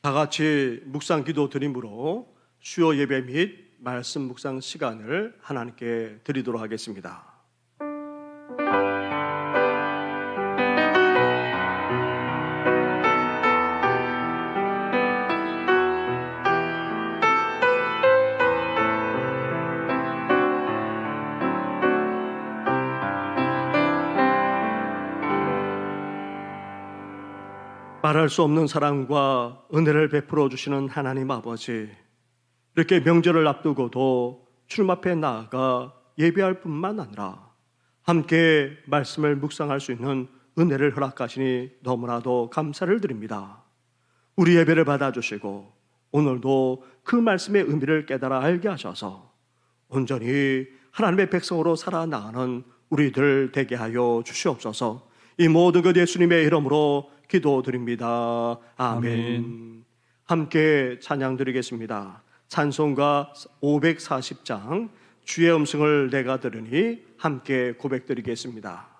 다 같이 묵상 기도 드림으로 수요 예배 및 말씀 묵상 시간을 하나님께 드리도록 하겠습니다. 말할 수 없는 사랑과 은혜를 베풀어 주시는 하나님 아버지, 이렇게 명절을 앞두고도 주님 앞에 나아가 예배할 뿐만 아니라 함께 말씀을 묵상할 수 있는 은혜를 허락하시니 너무나도 감사를 드립니다. 우리 예배를 받아주시고 오늘도 그 말씀의 의미를 깨달아 알게 하셔서 온전히 하나님의 백성으로 살아나가는 우리들 되게 하여 주시옵소서. 이 모든 것 예수님의 이름으로 기도드립니다. 아멘. 아멘. 함께 찬양 드리겠습니다. 찬송가 540장 주의 음성을 내가 들으니 함께 고백드리겠습니다.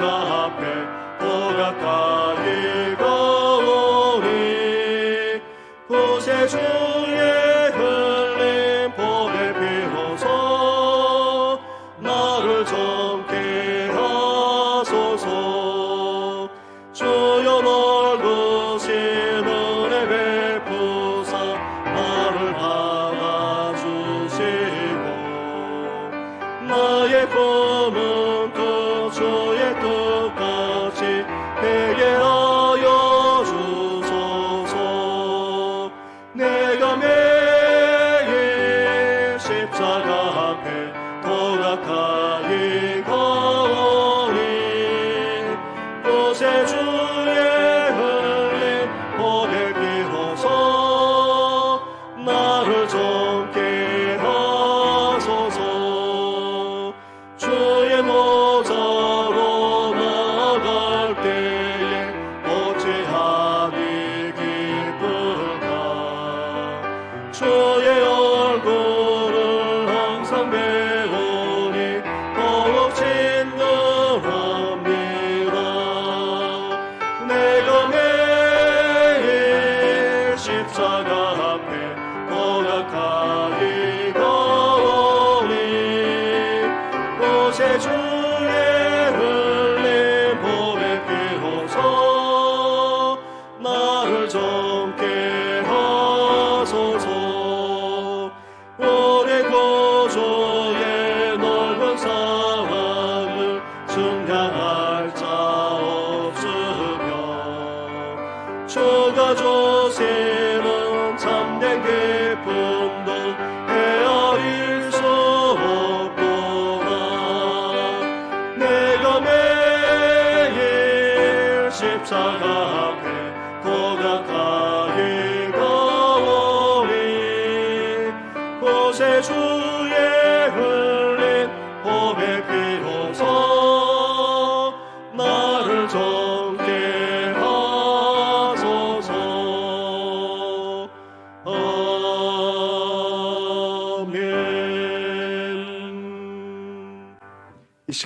십자가 앞에 더 가까이 가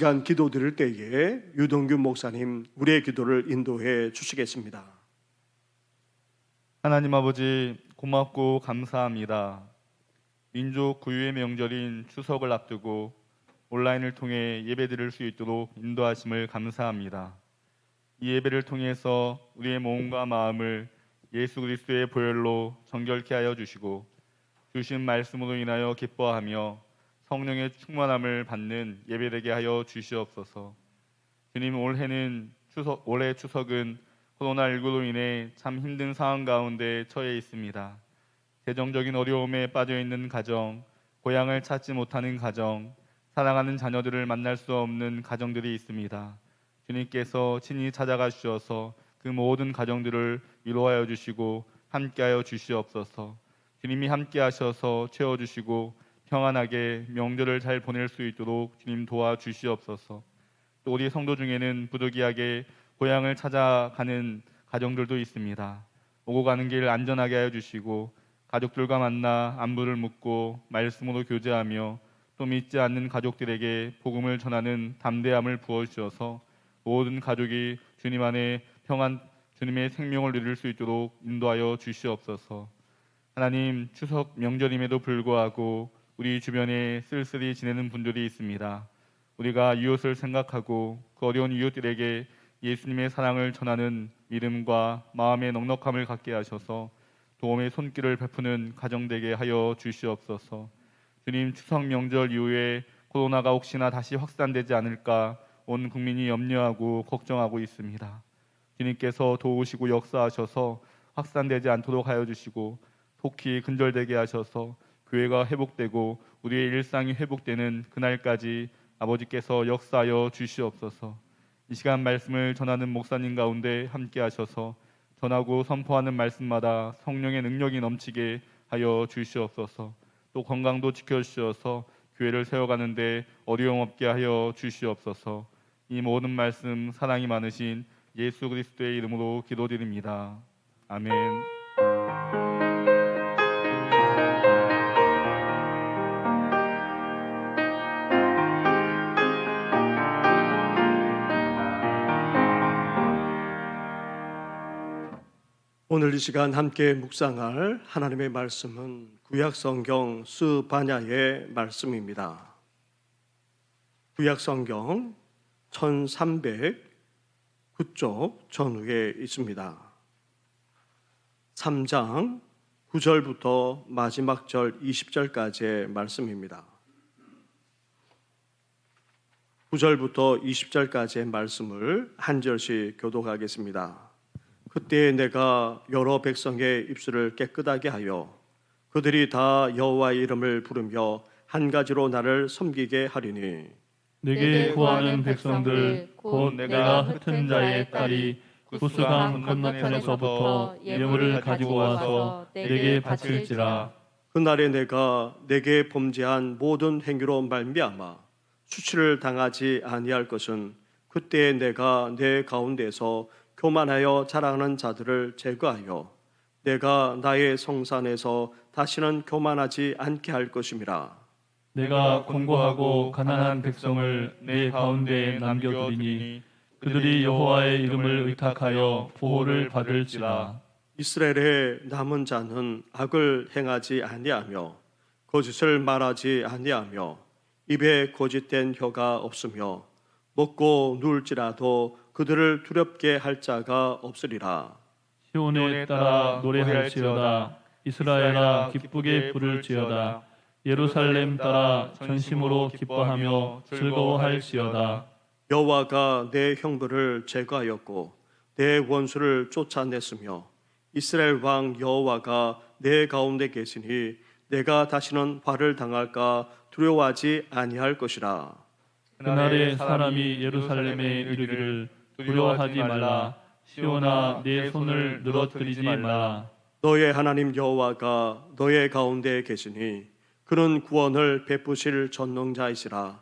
시간 기도 드릴 때에 유동균 목사님 우리의 기도를 인도해 주시겠습니다. 하나님 아버지 고맙고 감사합니다. 민족 구유의 명절인 추석을 앞두고 온라인을 통해 예배드릴 수 있도록 인도하심을 감사합니다. 이 예배를 통해서 우리의 몸과 마음을 예수 그리스도의 보혈로 정결케 하여 주시고 주신 말씀으로 인하여 기뻐하며 성령의 충만함을 받는 예배되게 하여 주시옵소서. 주님 올해는 추석 올해 추석은 코로나19로 인해 참 힘든 상황 가운데 처해 있습니다. 재정적인 어려움에 빠져 있는 가정, 고향을 찾지 못하는 가정, 사랑하는 자녀들을 만날 수 없는 가정들이 있습니다. 주님께서 친히 찾아가 주셔서 그 모든 가정들을 위로하여 주시고 함께하여 주시옵소서. 주님이 함께하셔서 채워 주시고 평안하게 명절을 잘 보낼 수 있도록 주님 도와 주시옵소서. 또 우리 성도 중에는 부득이하게 고향을 찾아가는 가정들도 있습니다. 오고 가는 길 안전하게 하여 주시고 가족들과 만나 안부를 묻고 말씀으로 교제하며 또 믿지 않는 가족들에게 복음을 전하는 담대함을 부어 주셔서 모든 가족이 주님 안에 평안 주님의 생명을 누릴 수 있도록 인도하여 주시옵소서. 하나님 추석 명절임에도 불구하고 우리 주변에 쓸쓸히 지내는 분들이 있습니다. 우리가 이웃을 생각하고 그 어려운 이웃들에게 예수님의 사랑을 전하는 믿음과 마음의 넉넉함을 갖게 하셔서 도움의 손길을 베푸는 가정 되게 하여 주시옵소서. 주님 추석 명절 이후에 코로나가 혹시나 다시 확산되지 않을까 온 국민이 염려하고 걱정하고 있습니다. 주님께서 도우시고 역사하셔서 확산되지 않도록 하여 주시고 속히 근절되게 하셔서 교회가 회복되고 우리의 일상이 회복되는 그날까지 아버지께서 역사하여 주시옵소서. 이 시간 말씀을 전하는 목사님 가운데 함께 하셔서 전하고 선포하는 말씀마다 성령의 능력이 넘치게 하여 주시옵소서. 또 건강도 지켜 주셔서 교회를 세워가는 데 어려움 없게 하여 주시옵소서. 이 모든 말씀 사랑이 많으신 예수 그리스도의 이름으로 기도드립니다. 아멘. 오늘 이 시간 함께 묵상할 하나님의 말씀은 구약 성경 스바냐의 말씀입니다. 구약 성경 1309쪽 전후에 있습니다. 3장 9절부터 마지막 절 20절까지의 말씀입니다. 9절부터 20절까지의 말씀을 한 절씩 교독하겠습니다. 그때 내가 여러 백성의 입술을 깨끗하게 하여 그들이 다 여호와의 이름을 부르며 한 가지로 나를 섬기게 하리니. 내게 구하는 백성들 곧 내가 흩은 자의 딸이 구스강 건너편에서부터 예물을 가지고 와서 내게 바칠지라. 그날에 내가 내게 범죄한 모든 행위로 말미암아 수치를 당하지 아니할 것은 그때 내가 내 가운데서 교만하여 자랑하는 자들을 제거하여 내가 나의 성산에서 다시는 교만하지 않게 할 것임이라. 내가 공고하고 가난한 백성을 내 가운데에 남겨두리니 그들이 여호와의 이름을 의탁하여 보호를 받을지라. 이스라엘의 남은 자는 악을 행하지 아니하며 거짓을 말하지 아니하며 입에 거짓된 혀가 없으며 먹고 누울지라도 그들을 두렵게 할 자가 없으리라. 시온에 따라 노래할지어다 이스라엘아 기쁘게 부를지어다 예루살렘 따라 전심으로 기뻐하며 즐거워할지어다 여호와가 내 형벌을 제거하였고 내 원수를 쫓아냈으며 이스라엘 왕 여호와가 내 가운데 계시니 내가 다시는 화를 당할까 두려워하지 아니할 것이라. 그날에 사람이 예루살렘에 이르기를 두려워하지 말라. 시온아 내 손을 늘어뜨리지 말라. 너의 하나님 여호와가 너의 가운데 계시니 그는 구원을 베푸실 전능자이시라.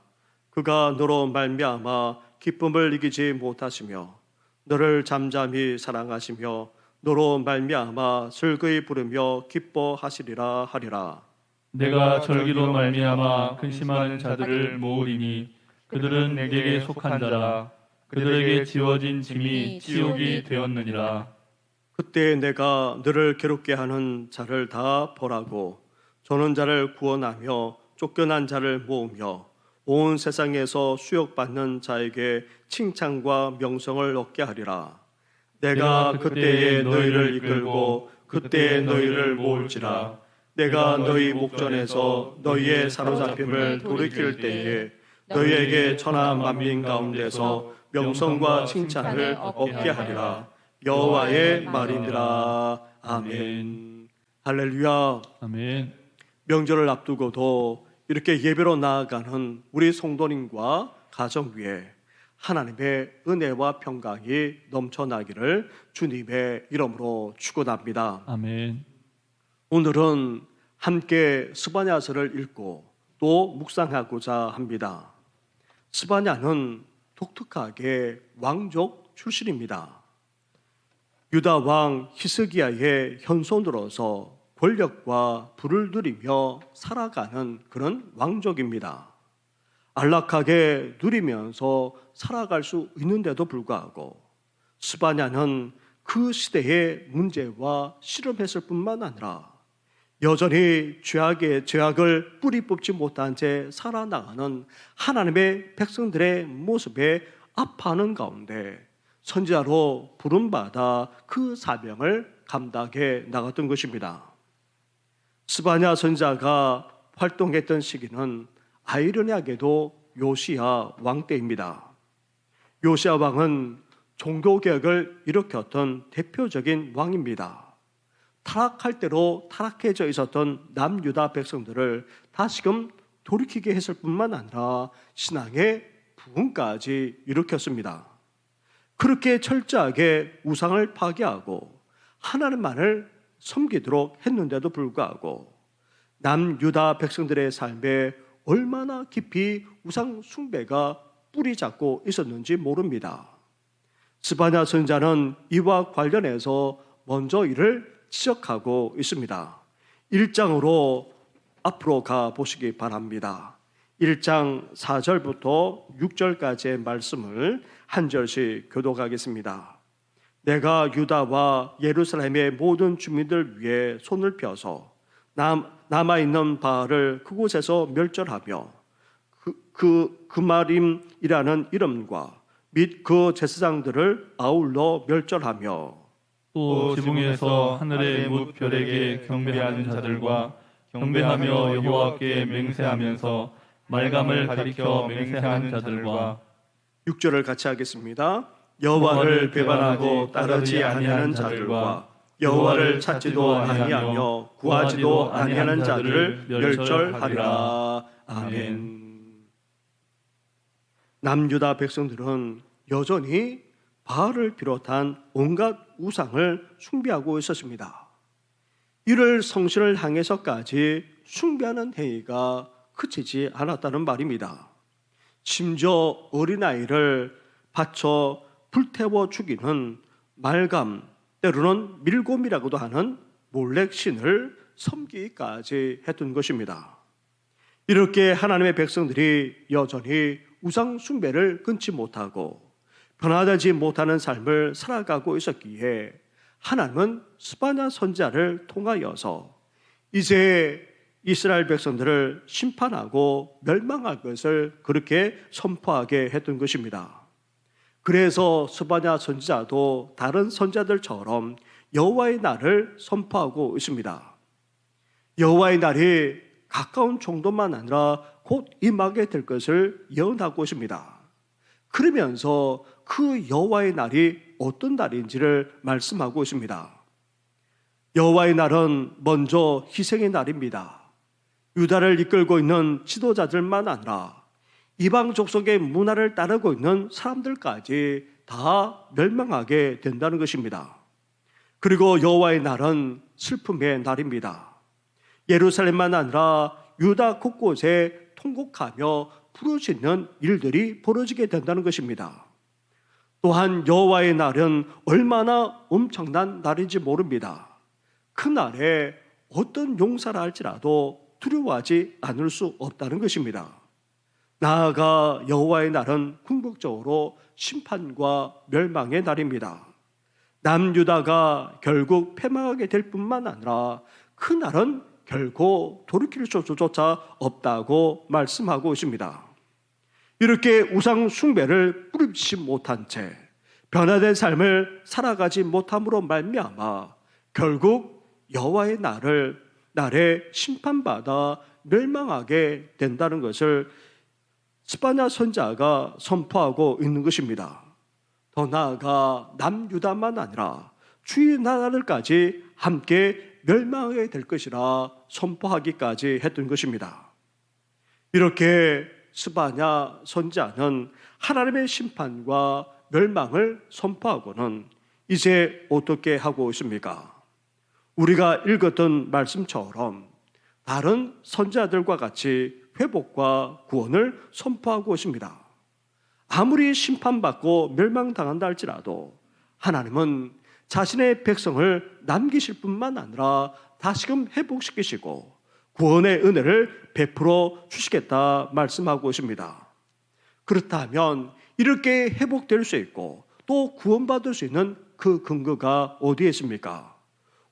그가 너로 말미암아 기쁨을 이기지 못하시며 너를 잠잠히 사랑하시며 너로 말미암아 슬그이 부르며 기뻐하시리라 하리라. 내가 절기로 말미암아 근심하는 자들을 모으리니 그들은 내게 속한 자라 그들에게 지워진 짐이 치욕이 되었느니라 그때 내가 너를 괴롭게 하는 자를 다 벌하고 저는 자를 구원하며 쫓겨난 자를 모으며 온 세상에서 수욕받는 자에게 칭찬과 명성을 얻게 하리라. 내가 그때에 너희를 이끌고 그때에 너희를 모을지라. 내가 너희 목전에서 너희의 사로잡힘을 돌이킬 때에 너희에게 천하 만민 가운데서 명성과 칭찬을 얻게 하리라. 여호와의 말이니라. 아멘. 할렐루야. 아멘 명절을 앞두고도 이렇게 예배로 나아가는 우리 성도님과 가정 위에 하나님의 은혜와 평강이 넘쳐나기를 주님의 이름으로 축원합니다. 아멘. 오늘은 함께 스바냐서를 읽고 또 묵상하고자 합니다. 스바냐는 독특하게 왕족 출신입니다. 유다 왕 히스기야의 현손으로서 권력과 부를 누리며 살아가는 그런 왕족입니다. 안락하게 누리면서 살아갈 수 있는데도 불구하고 스바냐는 그 시대의 문제와 실험했을 뿐만 아니라 여전히 죄악의 죄악을 뿌리 뽑지 못한 채 살아나가는 하나님의 백성들의 모습에 아파하는 가운데 선지자로 부름받아 그 사명을 감당해 나갔던 것입니다. 스바냐 선지자가 활동했던 시기는 아이러니하게도 요시야 왕 때입니다. 요시야 왕은 종교 개혁을 일으켰던 대표적인 왕입니다. 타락할 대로 타락해져 있었던 남유다 백성들을 다시금 돌이키게 했을 뿐만 아니라 신앙의 부흥까지 일으켰습니다. 그렇게 철저하게 우상을 파괴하고 하나님만을 섬기도록 했는데도 불구하고 남유다 백성들의 삶에 얼마나 깊이 우상 숭배가 뿌리 잡고 있었는지 모릅니다. 스바냐 선자는 이와 관련해서 먼저 이를 지적하고 있습니다. 1장으로 앞으로 가 보시기 바랍니다. 1장 4절부터 6절까지의 말씀을 한 절씩 교독하겠습니다. 내가 유다와 예루살렘의 모든 주민들 위해 손을 펴서 남, 남아있는 바알을 그곳에서 멸절하며 그, 그, 그마림이라는 이름과 및 그 제사장들을 아울러 멸절하며 또 지붕에서 하늘의 뭇 별에게 경배하는 자들과 경배하며 여호와께 맹세하면서 말감을 가리켜 맹세하는 자들과 6절을 같이 하겠습니다. 여호와를 배반하고 따르지 아니하는 자들과 여호와를 찾지도 아니하며 구하지도 아니하는 자들을 멸절하리라. 아멘. 남유다 백성들은 여전히 바알을 비롯한 온갖 우상을 숭배하고 있었습니다. 이를 성신을 향해서까지 숭배하는 행위가 그치지 않았다는 말입니다. 심지어 어린아이를 바쳐 불태워 죽이는 말감, 때로는 밀곰이라고도 하는 몰렉신을 섬기기까지 했던 것입니다. 이렇게 하나님의 백성들이 여전히 우상 숭배를 끊지 못하고 변화되지 못하는 삶을 살아가고 있었기에 하나님은 스바냐 선자를 통하여서 이제 이스라엘 백성들을 심판하고 멸망할 것을 그렇게 선포하게 했던 것입니다. 그래서 스바냐 선지자도 다른 선자들처럼 여호와의 날을 선포하고 있습니다. 여호와의 날이 가까운 정도만 아니라 곧 임하게 될 것을 예언하고 있습니다. 그러면서 그 여호와의 날이 어떤 날인지를 말씀하고 있습니다. 여호와의 날은 먼저 희생의 날입니다. 유다를 이끌고 있는 지도자들만 아니라 이방 족속의 문화를 따르고 있는 사람들까지 다 멸망하게 된다는 것입니다. 그리고 여호와의 날은 슬픔의 날입니다. 예루살렘만 아니라 유다 곳곳에 통곡하며 부르짖는 일들이 벌어지게 된다는 것입니다. 또한 여호와의 날은 얼마나 엄청난 날인지 모릅니다. 그 날에 어떤 용사라 할지라도 두려워하지 않을 수 없다는 것입니다. 나아가 여호와의 날은 궁극적으로 심판과 멸망의 날입니다. 남유다가 결국 패망하게 될 뿐만 아니라 그 날은 결코 돌이킬 수조차 없다고 말씀하고 있습니다. 이렇게 우상 숭배를 뿌리치 못한 채 변화된 삶을 살아가지 못함으로 말미암아 결국 여호와의 날을 날에 심판받아 멸망하게 된다는 것을 스파냐 선자가 선포하고 있는 것입니다. 더 나아가 남유다만 아니라 주의 나라를까지 함께 멸망하게 될 것이라 선포하기까지 했던 것입니다. 이렇게 스바냐 선지자는 하나님의 심판과 멸망을 선포하고는 이제 어떻게 하고 있습니까? 우리가 읽었던 말씀처럼 다른 선지자들과 같이 회복과 구원을 선포하고 있습니다. 아무리 심판받고 멸망당한다 할지라도 하나님은 자신의 백성을 남기실 뿐만 아니라 다시금 회복시키시고 구원의 은혜를 베풀어 주시겠다 말씀하고 있습니다. 그렇다면 이렇게 회복될 수 있고 또 구원받을 수 있는 그 근거가 어디에 있습니까?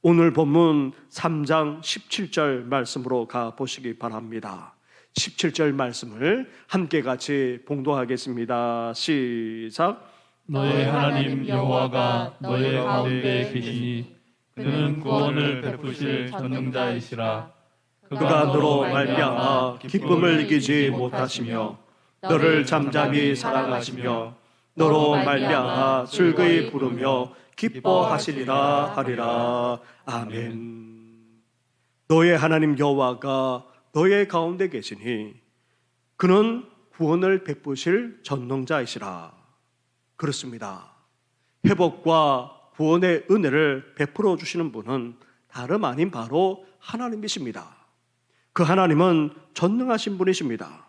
오늘 본문 3장 17절 말씀으로 가 보시기 바랍니다. 17절 말씀을 함께 같이 봉독하겠습니다. 시작. 너의 하나님 여호와가 너의 가운데 계시니 그는 구원을 베푸실 전능자이시라 그가 너로 말미암아 기쁨을 이기지 못하시며 너를 잠잠히 사랑하시며 너로 말미암아 즐거이 부르며 기뻐하시리라 하리라 아멘. 너의 하나님 여호와가 너의 가운데 계시니 그는 구원을 베푸실 전능자이시라. 그렇습니다. 회복과 구원의 은혜를 베풀어 주시는 분은 다름 아닌 바로 하나님이십니다. 그 하나님은 전능하신 분이십니다.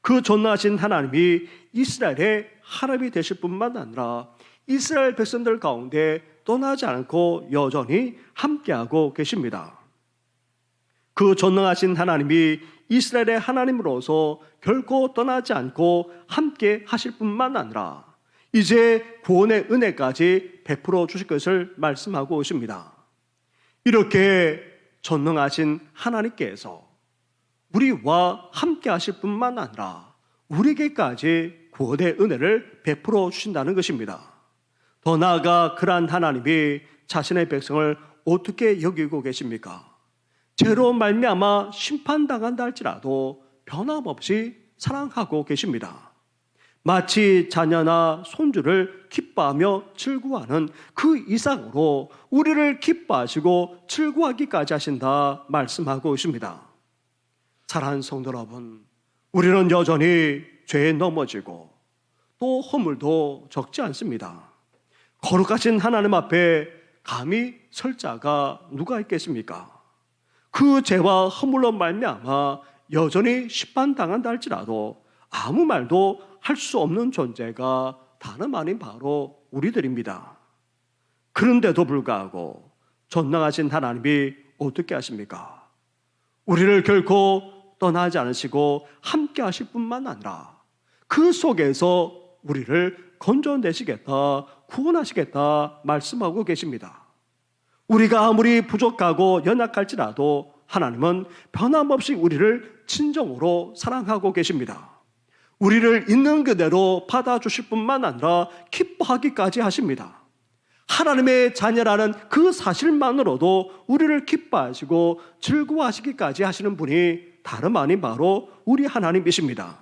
그 전능하신 하나님이 이스라엘의 하나님이 되실 뿐만 아니라 이스라엘 백성들 가운데 떠나지 않고 여전히 함께하고 계십니다. 그 전능하신 하나님이 이스라엘의 하나님으로서 결코 떠나지 않고 함께 하실 뿐만 아니라 이제 구원의 은혜까지 베풀어 주실 것을 말씀하고 있습니다. 이렇게 전능하신 하나님께서 우리와 함께 하실 뿐만 아니라 우리에게까지 구원의 은혜를 베풀어 주신다는 것입니다. 더 나아가 그러한 하나님이 자신의 백성을 어떻게 여기고 계십니까? 죄로 말미암아 심판당한다 할지라도 변함없이 사랑하고 계십니다. 마치 자녀나 손주를 기뻐하며 즐거워하는 그 이상으로 우리를 기뻐하시고 즐거워하기까지 하신다 말씀하고 있습니다. 사랑하는 성도 여러분, 우리는 여전히 죄에 넘어지고 또 허물도 적지 않습니다. 거룩하신 하나님 앞에 감히 설 자가 누가 있겠습니까? 그 죄와 허물로 말미암아 여전히 심판당한다 할지라도 아무 말도 할 수 없는 존재가 다름 아닌 바로 우리들입니다. 그런데도 불구하고 전능하신 하나님이 어떻게 하십니까? 우리를 결코 떠나지 않으시고 함께 하실 뿐만 아니라 그 속에서 우리를 건져내시겠다, 구원하시겠다 말씀하고 계십니다. 우리가 아무리 부족하고 연약할지라도 하나님은 변함없이 우리를 진정으로 사랑하고 계십니다. 우리를 있는 그대로 받아주실 뿐만 아니라 기뻐하기까지 하십니다. 하나님의 자녀라는 그 사실만으로도 우리를 기뻐하시고 즐거워하시기까지 하시는 분이 다름 아닌 바로 우리 하나님이십니다.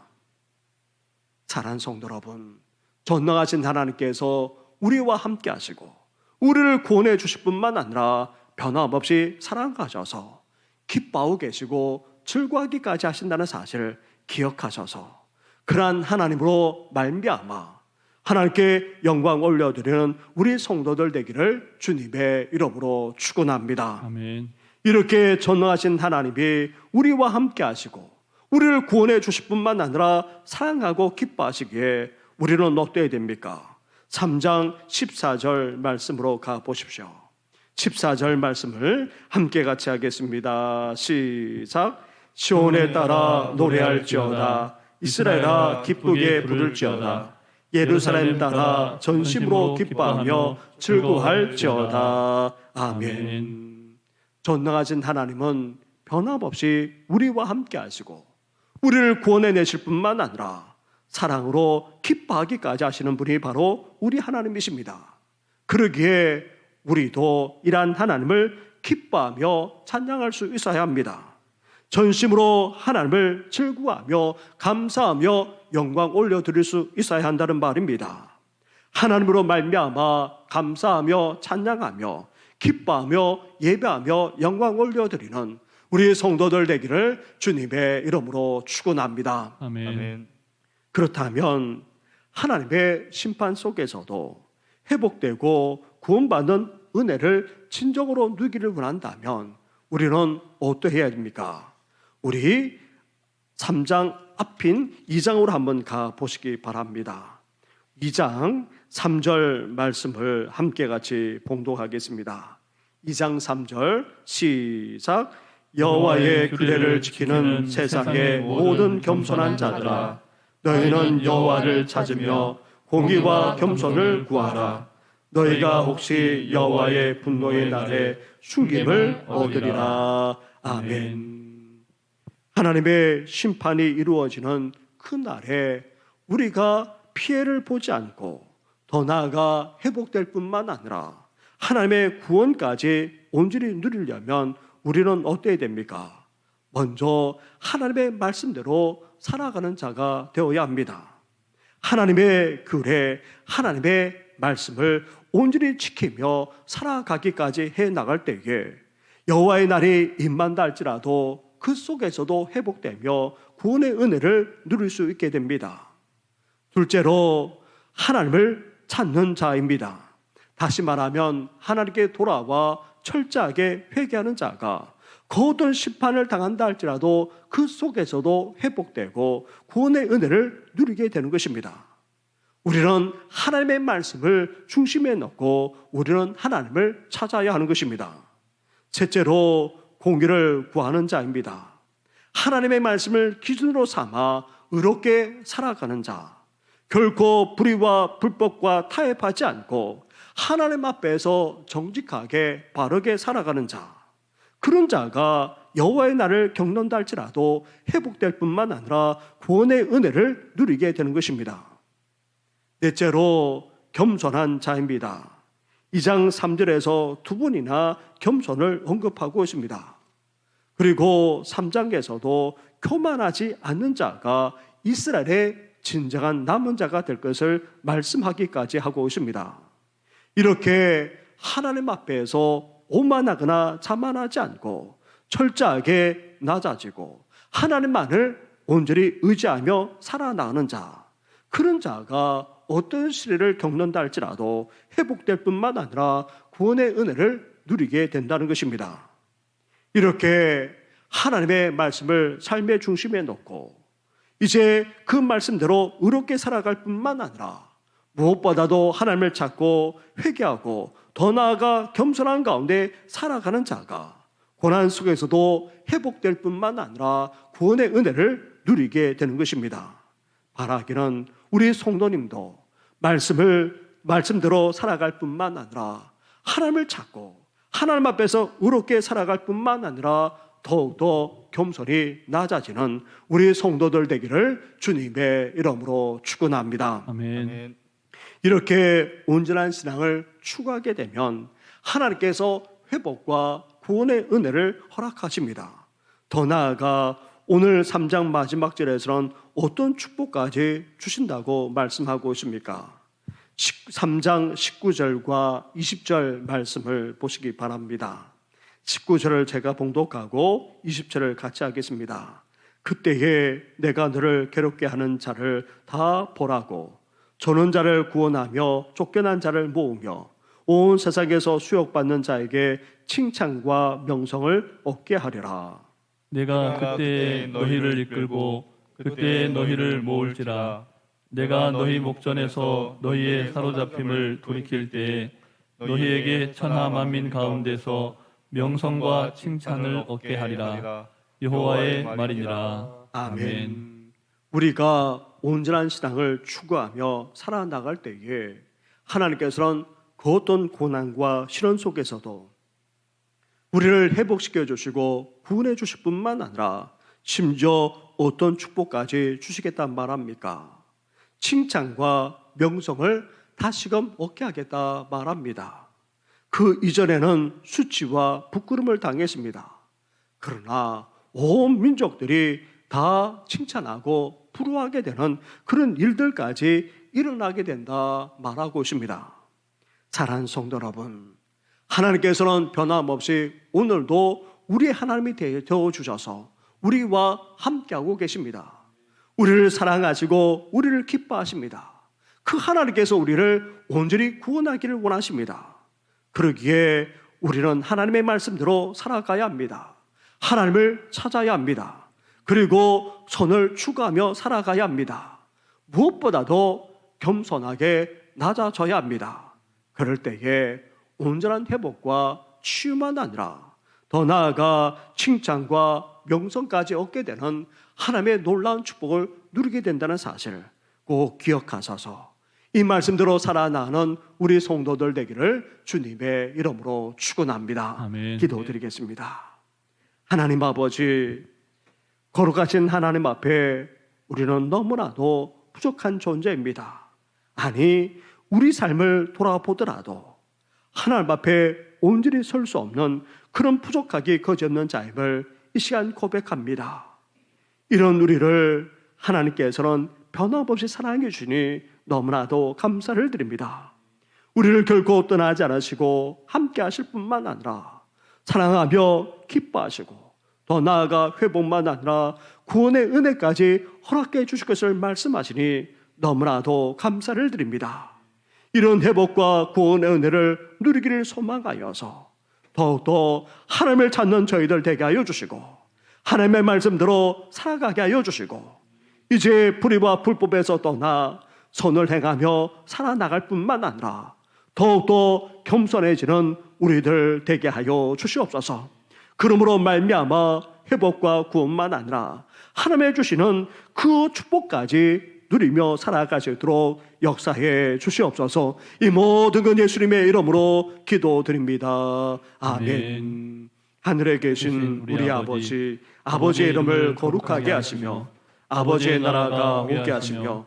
사랑하는 성도 여러분, 전능하신 하나님께서 우리와 함께 하시고 우리를 구원해 주실 뿐만 아니라 변함없이 사랑하셔서 기뻐하고 계시고 즐거워하기까지 하신다는 사실을 기억하셔서 그러한 하나님으로 말미암아 하나님께 영광 올려드리는 우리 성도들 되기를 주님의 이름으로 축원합니다. 아멘 이렇게 전능하신 하나님이 우리와 함께 하시고 우리를 구원해 주실 뿐만 아니라 사랑하고 기뻐하시기에 우리는 어때야 됩니까? 3장 14절 말씀으로 가 보십시오. 14절 말씀을 함께 같이 하겠습니다. 시작. 시온에 따라 노래할지어다. 이스라엘아 기쁘게 부를지어다. 예루살렘 따라 전심으로 기뻐하며 즐거워할지어다. 아멘. 전능하신 하나님은 변함없이 우리와 함께 하시고 우리를 구원해 내실 뿐만 아니라 사랑으로 기뻐하기까지 하시는 분이 바로 우리 하나님이십니다. 그러기에 우리도 이러한 하나님을 기뻐하며 찬양할 수 있어야 합니다. 전심으로 하나님을 즐거워하며 감사하며 영광 올려드릴 수 있어야 한다는 말입니다. 하나님으로 말미암아 감사하며 찬양하며 기뻐하며 예배하며 영광 올려드리는 우리 성도들 되기를 주님의 이름으로 축원합니다. 아멘. 그렇다면 하나님의 심판 속에서도 회복되고 구원받는 은혜를 진정으로 누기를 원한다면 우리는 어떠해야 됩니까? 우리 3장 앞인 2장으로 한번 가 보시기 바랍니다. 2장 3절 말씀을 함께 같이 봉독하겠습니다. 2장 3절 시작. 여호와의 규례를 지키는 세상의 모든 겸손한 자들아 너희는 여호와를 찾으며 공의와 겸손을 구하라. 너희가 혹시 여호와의 분노의 날에 숨김을 얻으리라. 아멘. 하나님의 심판이 이루어지는 그 날에 우리가 피해를 보지 않고 더 나아가 회복될 뿐만 아니라 하나님의 구원까지 온전히 누리려면 우리는 어때야 됩니까? 먼저 하나님의 말씀대로 살아가는 자가 되어야 합니다. 하나님의 글에 하나님의 말씀을 온전히 지키며 살아가기까지 해 나갈 때에 여호와의 날이 임만다 할지라도 그 속에서도 회복되며 구원의 은혜를 누릴 수 있게 됩니다. 둘째로 하나님을 찾는 자입니다. 다시 말하면 하나님께 돌아와 철저하게 회개하는 자가 그 어떤 심판을 당한다 할지라도 그 속에서도 회복되고 구원의 은혜를 누리게 되는 것입니다. 우리는 하나님의 말씀을 중심에 넣고 우리는 하나님을 찾아야 하는 것입니다. 셋째로 공의를 구하는 자입니다. 하나님의 말씀을 기준으로 삼아 의롭게 살아가는 자. 결코 불의와 불법과 타협하지 않고 하나님 앞에서 정직하게 바르게 살아가는 자. 그런 자가 여호와의 날을 겪는다 할지라도 회복될 뿐만 아니라 구원의 은혜를 누리게 되는 것입니다. 넷째로 겸손한 자입니다. 2장 3절에서 두 번이나 겸손을 언급하고 있습니다. 그리고 3장에서도 교만하지 않는 자가 이스라엘의 진정한 남은 자가 될 것을 말씀하기까지 하고 있습니다. 이렇게 하나님 앞에서 오만하거나 자만하지 않고 철저하게 낮아지고 하나님만을 온전히 의지하며 살아나가는 자 그런 자가 어떤 시련을 겪는다 할지라도 회복될 뿐만 아니라 구원의 은혜를 누리게 된다는 것입니다. 이렇게 하나님의 말씀을 삶의 중심에 놓고 이제 그 말씀대로 의롭게 살아갈 뿐만 아니라 무엇보다도 하나님을 찾고 회개하고 더 나아가 겸손한 가운데 살아가는 자가 고난 속에서도 회복될 뿐만 아니라 구원의 은혜를 누리게 되는 것입니다. 바라기는 우리 성도님도 말씀을 말씀대로 살아갈 뿐만 아니라 하나님을 찾고 하나님 앞에서 의롭게 살아갈 뿐만 아니라 더욱더 겸손히 낮아지는 우리 성도들 되기를 주님의 이름으로 축원합니다. 아멘. 아멘. 이렇게 온전한 신앙을 추구하게 되면 하나님께서 회복과 구원의 은혜를 허락하십니다. 더 나아가 오늘 3장 마지막 절에서는 어떤 축복까지 주신다고 말씀하고 있습니까? 3장 19절과 20절 말씀을 보시기 바랍니다. 19절을 제가 봉독하고 20절을 같이 하겠습니다. 그때에 내가 너를 괴롭게 하는 자를 다 보라고 조는 자를 구원하며 쫓겨난 자를 모으며 온 세상에서 수욕받는 자에게 칭찬과 명성을 얻게 하리라. 내가 그때 너희를 이끌고 그때 너희를 모을지라 내가 너희 목전에서 너희의 사로잡힘을 돌이킬 때에 너희에게 천하 만민 가운데서 명성과 칭찬을 얻게 하리라 여호와의 말이니라 아멘. 우리가 온전한 신앙을 추구하며 살아나갈 때에 하나님께서는 그 어떤 고난과 시련 속에서도 우리를 회복시켜 주시고 구원해 주실 뿐만 아니라 심지어 어떤 축복까지 주시겠단 말합니까? 칭찬과 명성을 다시금 얻게 하겠다 말합니다. 그 이전에는 수치와 부끄럼을 당했습니다. 그러나 온 민족들이 다 칭찬하고 부러워하게 되는 그런 일들까지 일어나게 된다 말하고 있습니다. 사랑하는 성도 여러분, 하나님께서는 변함없이 오늘도 우리의 하나님이 되어 주셔서 우리와 함께하고 계십니다. 우리를 사랑하시고 우리를 기뻐하십니다. 그 하나님께서 우리를 온전히 구원하기를 원하십니다. 그러기에 우리는 하나님의 말씀대로 살아가야 합니다. 하나님을 찾아야 합니다. 그리고 선을 추구하며 살아가야 합니다. 무엇보다도 겸손하게 낮아져야 합니다. 그럴 때에 온전한 회복과 치유만 아니라 더 나아가 칭찬과 명성까지 얻게 되는 하나님의 놀라운 축복을 누리게 된다는 사실을 꼭 기억하셔서 이 말씀대로 살아나는 우리 성도들 되기를 주님의 이름으로 축원합니다. 아멘. 기도드리겠습니다. 하나님 아버지 거룩하신 하나님 앞에 우리는 너무나도 부족한 존재입니다. 아니 우리 삶을 돌아보더라도 하나님 앞에 온전히 설 수 없는 그런 부족하기 거지없는 자임을 이 시간 고백합니다. 이런 우리를 하나님께서는 변함없이 사랑해 주니 너무나도 감사를 드립니다. 우리를 결코 떠나지 않으시고 함께 하실 뿐만 아니라 사랑하며 기뻐하시고 더 나아가 회복만 아니라 구원의 은혜까지 허락해 주실 것을 말씀하시니 너무나도 감사를 드립니다. 이런 회복과 구원의 은혜를 누리기를 소망하여서 더욱더 하나님을 찾는 저희들 되게 하여 주시고 하나님의 말씀대로 살아가게 하여 주시고 이제 불의와 불법에서 떠나 선을 행하며 살아나갈 뿐만 아니라 더욱더 겸손해지는 우리들 되게 하여 주시옵소서. 그러므로 말미암아 회복과 구원만 아니라 하나님의 주시는 그 축복까지 누리며 살아가시도록 역사해 주시옵소서. 이 모든 건 예수님의 이름으로 기도드립니다. 아멘. 하늘에 계신 우리 아버지, 아버지의 이름을 거룩하게 하시며 아버지의 나라가 오게 하시며